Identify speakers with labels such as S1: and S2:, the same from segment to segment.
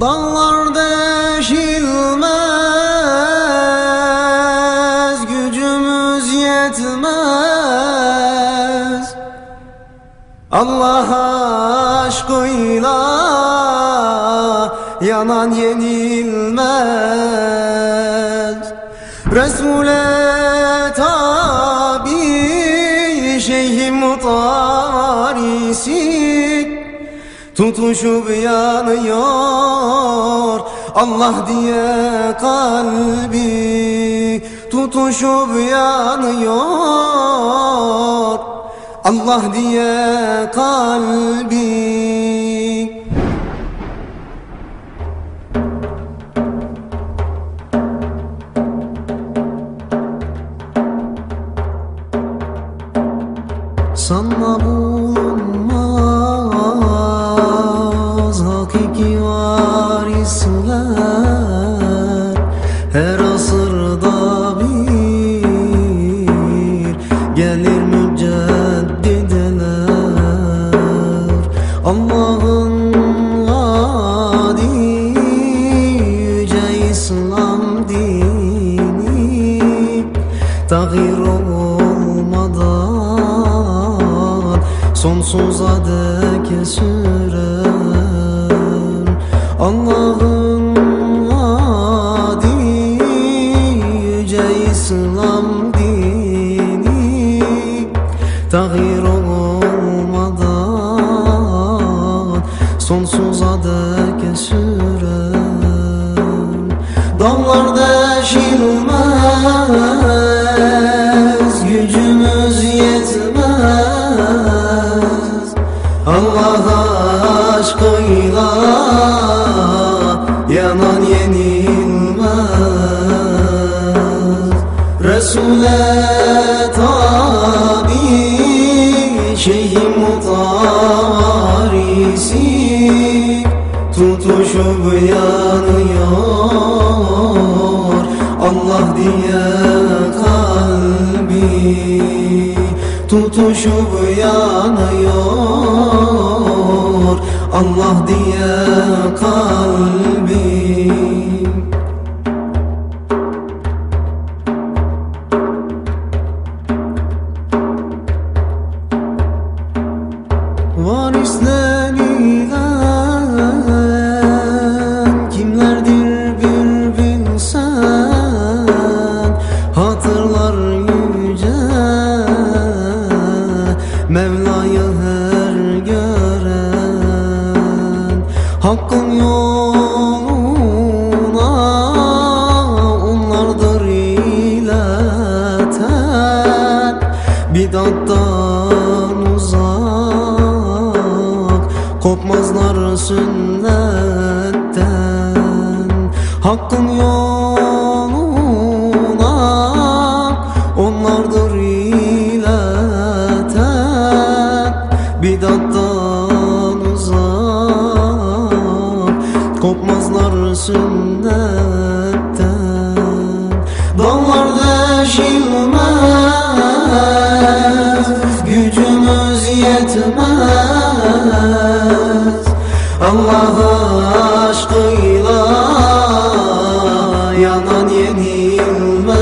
S1: Dağlar deşilmez Gücümüz yetmez. Allah aşkıyla Yanan yenilmez. Resul'e tabi Şeyhim mutarisi Tutuşup yanıyor Allah diye kalbi Tutuşup yanıyor. Allah diye kalbi Sanma bulunmaz. Hakiki varisler Tahir olmadan Sonsuza dek süren Allah'ın adi yüce İslam dini. Tahir olmadan Sonsuza dek Resul'e tabi Şeyhim mutarisi Tutuşup yanıyor Allah diye kalbi Tutuşup yanıyor Allah diye kalbi Varislerinden kimlerdir bir bilsen Hatırlar Kopmazlar sünnetten. Hakkın yoluna Onlardır ileten. Bidattan uzak Kopmazlar sünnetten. Dağlar deşilmez yetmez. Allah aşkıyla Yanan yenilmez.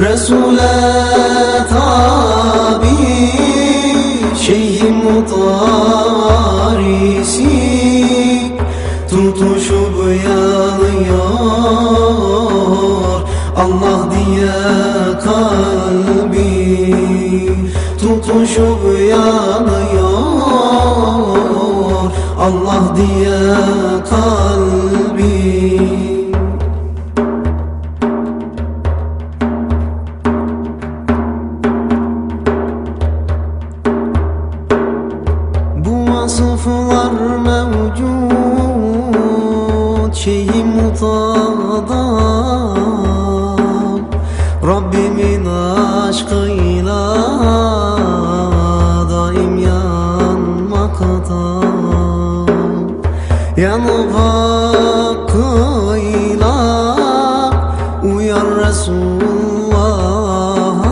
S1: Resul'e tabi Şeyhim mutarisi Tutuşup yanıyor. Allah diye kalbi Tutuşup yanıyor Allah diye kalbi. Bu vasıflar mevcut Şeyhi mutada Allah'a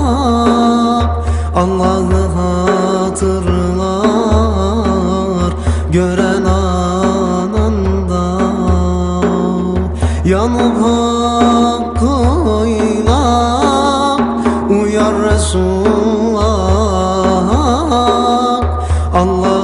S1: Allah'ı hatırlar gören anında. Yanıp hakkıyla uyar Resulullah Allah